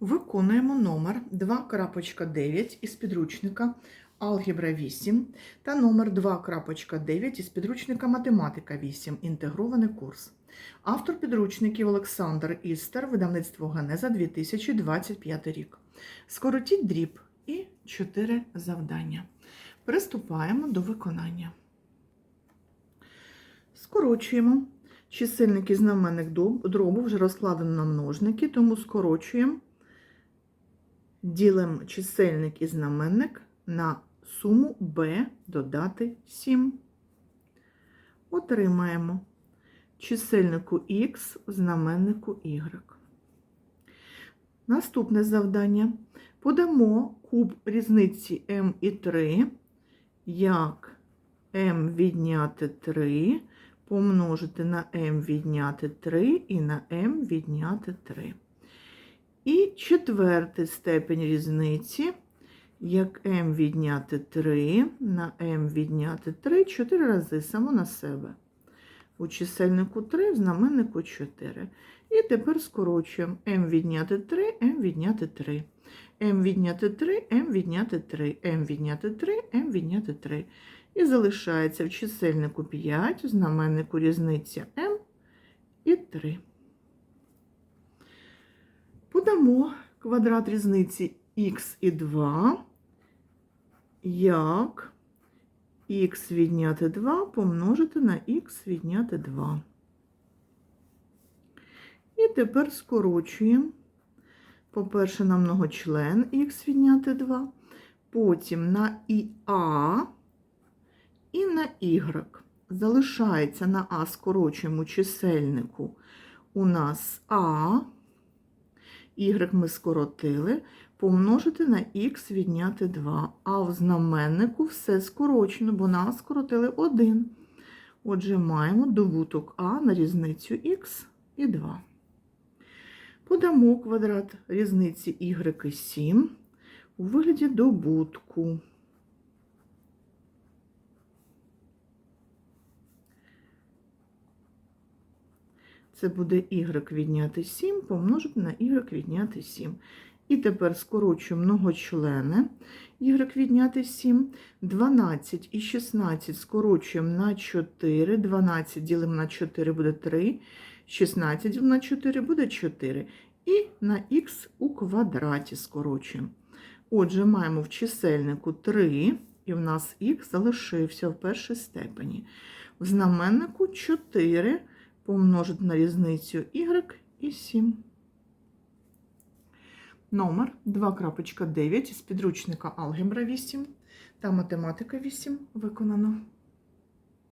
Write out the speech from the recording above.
Виконуємо номер 2.9 із підручника Алгебра 8 та номер 2.9 із підручника Математика 8. Інтегрований курс. Автор підручників Олександр Істер, видавництво Генеза 2025 рік. Скоротіть дріб і 4 завдання. Приступаємо до виконання. Скорочуємо. Чисельник і знаменник дробу вже розкладено на множники, тому скорочуємо. Ділимо чисельник і знаменник на суму b додати 7. Отримаємо чисельнику x знаменнику y. Наступне завдання. Подамо куб різниці m і 3, як m відняти 3 помножити на m відняти 3 і на m відняти 3. І четвертий степень різниці, як m відняти 3 на m відняти 3, 4 рази само на себе. У чисельнику 3, в знаменнику 4. І тепер скорочуємо m відняти 3, m відняти 3. m відняти 3, m відняти 3, m відняти 3, m відняти 3. І залишається в чисельнику 5, в знаменнику різниця m і 3. Подамо квадрат різниці х і 2, як х відняти 2 помножити на х відняти 2. І тепер скорочуємо. По-перше, на многочлен х відняти 2, потім на іа і на y. Залишається на а скорочуємо чисельнику у нас а, y ми скоротили, помножити на х відняти 2. А в знаменнику все скорочено, бо нас скоротили 1. Отже, маємо добуток а на різницю х і 2. Подамо квадрат різниці y і 7 у вигляді добутку. Це буде y відняти 7 помножити на y відняти 7. І тепер скорочуємо многочлени y відняти 7. 12 і 16 скорочуємо на 4. 12 ділимо на 4 буде 3. 16 ділимо на 4 буде 4. І на х у квадраті скорочуємо. Отже, маємо в чисельнику 3, і в нас х залишився в першій степені. В знаменнику 4 помножити на різницю y і 7. Номер 2.9 з підручника Алгебра 8 та Математика 8 виконано.